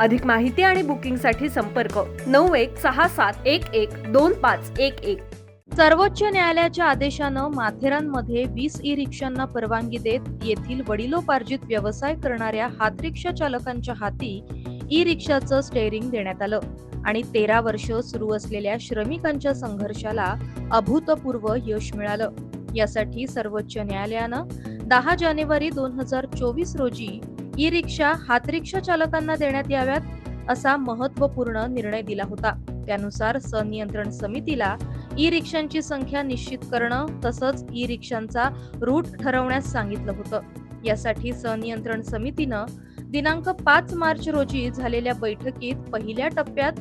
अधिक माहिती आणि बुकिंगसाठी संपर्क नऊ एक सहा सात एक एक दोन पाच एक एक. सर्वोच्च न्यायालयाच्या आदेशानं माथेरानमध्ये वीस ई रिक्षांना परवानगी देत येथील वडिलोपार्जित व्यवसाय करणाऱ्या हातरिक्षा चालकांच्या हाती ई रिक्षाचं स्टेअरिंग देण्यात आलं आणि तेरा वर्ष सुरू असलेल्या श्रमिकांच्या संघर्षाला अभूतपूर्व यश मिळालं. यासाठी सर्वोच्च न्यायालयानं दहा जानेवारी दोन हजार चोवीस रोजी ई रिक्षा हातरिक्षा चालकांना देण्यात याव्यात असा महत्त्वपूर्ण निर्णय दिला होता. त्यानुसार सनियंत्रण समितीला ई रिक्षांची संख्या निश्चित करणं तसंच ई रिक्षांचा रूट ठरवण्यास सांगितलं होतं. यासाठी सनियंत्रण समितीनं दिनांक पाच मार्च रोजी झालेल्या बैठकीत पहिल्या टप्प्यात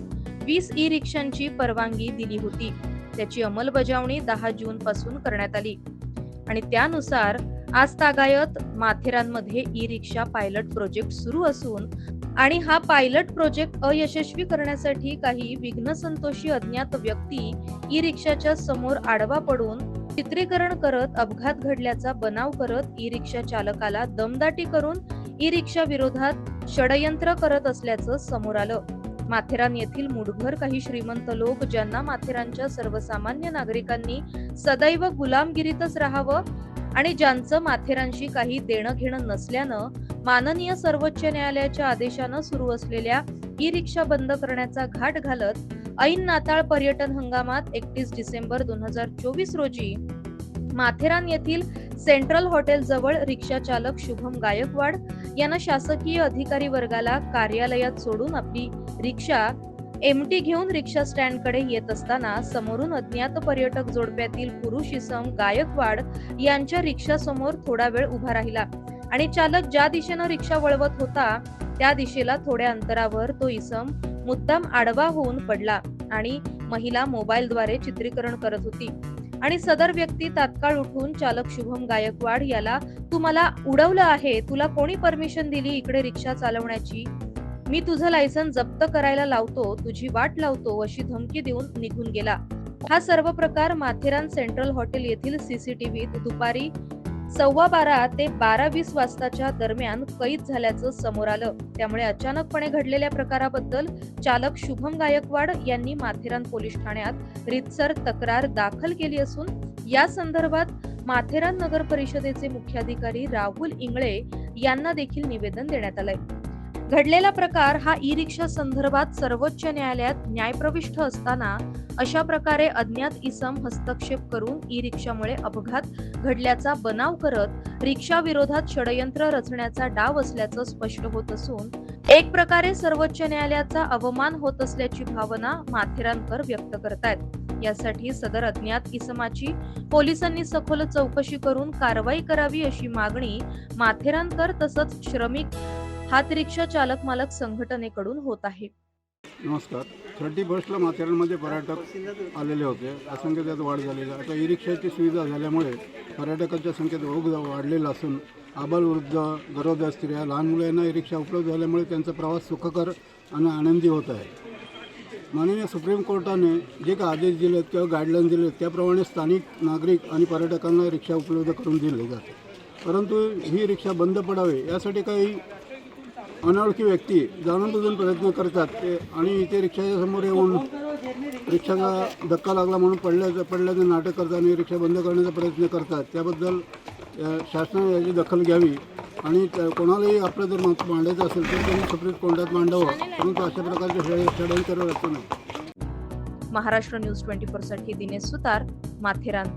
वीस ई रिक्षांची परवानगी दिली होती. त्याची अंमलबजावणी दहा जून पासून करण्यात आली. आणि त्यानुसार आज तागायत माथेरानमध्ये ई रिक्षा पायलट प्रोजेक्ट सुरू असून आणि हा पायलट प्रोजेक्ट अयशस्वी करण्यासाठी काही विघ्न संतोषी अज्ञात व्यक्ती ई रिक्षाच्या समोर आडवा पडून चित्रीकरण करत अपघात घडल्याचा बनाव करत ई रिक्षा चालकाला दमदाटी करून ई रिक्षा विरोधात षडयंत्र करत असल्याचं समोर आलं. माथेरान येथील मुठभर काही श्रीमंत लोक ज्यांना माथेरानच्या सर्वसामान्य नागरिकांनी सदैव गुलामगिरीतच राहावं आणि ज्यांचं माथेरानशी काही देणं घेणं नसल्यानं माननीय सर्वोच्च न्यायालयाच्या आदेशानं सुरू असलेल्या ई रिक्षा बंद करण्याचा घाट घालत ऐन नाताळ पर्यटन हंगामात एकतीस डिसेंबर दोन हजार चोवीस रोजी माथेरान येथील सेंट्रल हॉटेल जवळ रिक्षा चालक शुभम गायकवाड यांना शासकीय अधिकारी वर्गाला कार्यालयात सोडून आपली रिक्षा एमटी घेऊन रिक्षा स्टँडकडे येत असताना समोरून अज्ञात पर्यटक जोडप्यातील पुरुष इसम गायकवाड यांच्या रिक्षा समोर थोडा वेळ उभा राहिला आणि चालक ज्या दिशेनं रिक्षा वळवत होता त्या दिशेला थोड्या अंतरावर तो इसम मुद्दाम आडवा होऊन पडला आणि महिला मोबाईलद्वारे चित्रीकरण करत होती. आणि सदर व्यक्ती तात्काळ उठून चालक शुभम गायकवाड याला तू मला उडवलं आहे तुला कोणी परमिशन दिली इकडे रिक्षा चालवण्याची? मी तुझं लायसन जप्त करायला लावतो तुझी वाट लावतो अशी धमकी देऊन निघून गेला. हा सर्व प्रकार माथेरान सेंट्रल हॉटेल येथील सीसीटीव्हीत दुपारी सव्वा बारा ते बारा वीस वाजताच्या दरम्यान कैद झाल्याचं समोर आलं. त्यामुळे अचानकपणे घडलेल्या प्रकाराबद्दल चालक शुभम गायकवाड यांनी माथेरान पोलीस ठाण्यात रितसर तक्रार दाखल केली असून या संदर्भात माथेरान नगर परिषदेचे मुख्याधिकारी राहुल इंगळे यांना देखील निवेदन देण्यात आलंय. घडलेला प्रकार हा ई रिक्षा संदर्भात सर्वोच्च न्यायालयात न्यायप्रविष्ठ असताना अशा प्रकारे अज्ञात इसम हस्तक्षेप करून ई रिक्षामुळे अपघात घडल्याचा बनाव करत रिक्षा विरोधात षडयंत्र रचण्याचा डाव असल्याचं स्पष्ट होत असून एक प्रकारे सर्वोच्च न्यायालयाचा अवमान होत असल्याची भावना माथेरानकर व्यक्त करतायत. यासाठी सदर अज्ञात इसमाची पोलिसांनी सखोल चौकशी करून कारवाई करावी अशी मागणी माथेरानकर तसंच श्रमिक हात रिक्षा चालक मालक संघटनेकडून होत आहे. नमस्कार. थर्टी फर्स्टला माथेरानमध्ये पर्यटक आलेले होते. असंख्य त्यात वाढ झालेली आहे. आता ई रिक्षाची सुविधा झाल्यामुळे पर्यटकांच्या संख्येत ओघ वाढलेला असून आबालवृद्ध गरोदर स्त्रिया लहान मुलं यांना ई रिक्षा उपलब्ध झाल्यामुळे त्यांचा प्रवास सुखकर आणि आनंदी होत आहे. माननीय सुप्रीम कोर्टाने जे काही आदेश दिले आहेत किंवा गाईडलाईन दिले आहेत त्याप्रमाणे स्थानिक नागरिक आणि पर्यटकांना रिक्षा उपलब्ध करून दिले जाते. परंतु ही रिक्षा बंद पडावी यासाठी काही अनोळखी व्यक्ती जाणून बुजून प्रयत्न करतात. ते आणि इथे रिक्षाच्या समोर येऊन रिक्षाचा धक्का लागला म्हणून पडल्याचं पडल्याचं नाटक करतात आणि रिक्षा बंद करण्याचा प्रयत्न करतात. त्याबद्दल शासनाने याची दखल घ्यावी आणि त्या- कोणालाही आपलं जर मांडायचं असेल तर त्यांनी सुप्रीम कोंडात मांडावं. परंतु अशा प्रकारचे षड षडयंत्र रचू नाही महाराष्ट्र न्यूज ट्वेंटी फोरसाठी दिनेश सुतार माथेरान.